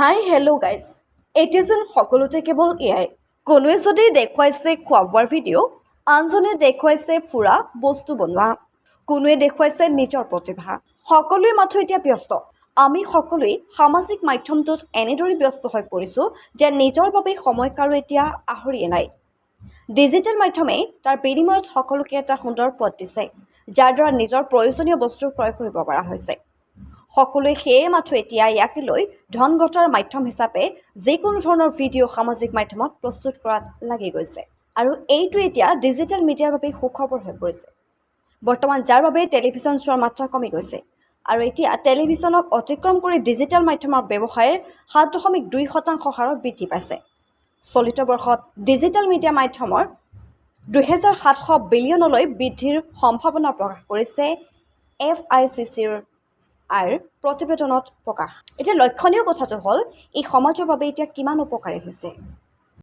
Hi hello guys. এতিয়া যেন সকলোতে কেৱল এয়াই। কোনোৱে যদি দেখুৱাইছে খোৱা বোৱাৰ ভিডিঅ' আনজনে দেখুৱাইছে ফুৰা বস্তু বনোৱা। কোনোৱে দেখুৱাইছে নিজৰ প্ৰতিভা। সকলোৱে মাথো এতিয়া ব্যস্ত। আমি সকলোৱেই সামাজিক মাধ্যমটোত এনেদৰে ব্যস্ত হৈ পৰিছোঁ যে নিজৰ বাবে সময় কাৰো এতিয়া আহৰিয়ে নাই। ডিজিটেল মাধ্যমে তাৰ বিনিময়ত সকলোকে এটা সুন্দৰ পথ দিছে যাৰ দ্বাৰা নিজৰ প্ৰয়োজনীয় বস্তু ক্ৰয় কৰিব পৰা হৈছে। সকলোৱে সেয়ে মাথো এতিয়া ইয়াকে লৈ ধন ঘটাৰ মাধ্যম হিচাপে যিকোনো ধৰণৰ ভিডিঅ' সামাজিক মাধ্যমত প্ৰস্তুত কৰাত লাগি গৈছে। আৰু এইটো এতিয়া ডিজিটেল মিডিয়াৰ বাবে সুখবৰ হৈ পৰিছে। বৰ্তমান যাৰ বাবে টেলিভিছন চোৱাৰ মাত্ৰা কমি গৈছে। আৰু এতিয়া টেলিভিছনক অতিক্ৰম কৰি ডিজিটেল মাধ্যমৰ ব্যৱসায়ৰ সাত দশমিক দুই শতাংশ হাৰত বৃদ্ধি পাইছে। চলিত বৰ্ষত ডিজিটেল মিডিয়া মাধ্যমৰ দুহেজাৰ সাতশ বিলিয়নলৈ বৃদ্ধিৰ সম্ভাৱনা প্ৰকাশ কৰিছে এফ আই চি চিৰ আইৰ প্ৰতিবেদনত প্ৰকাশ। এতিয়া লক্ষণীয় কথাটো হ'ল ই সমাজৰ বাবে এতিয়া কিমান উপকাৰী হৈছে?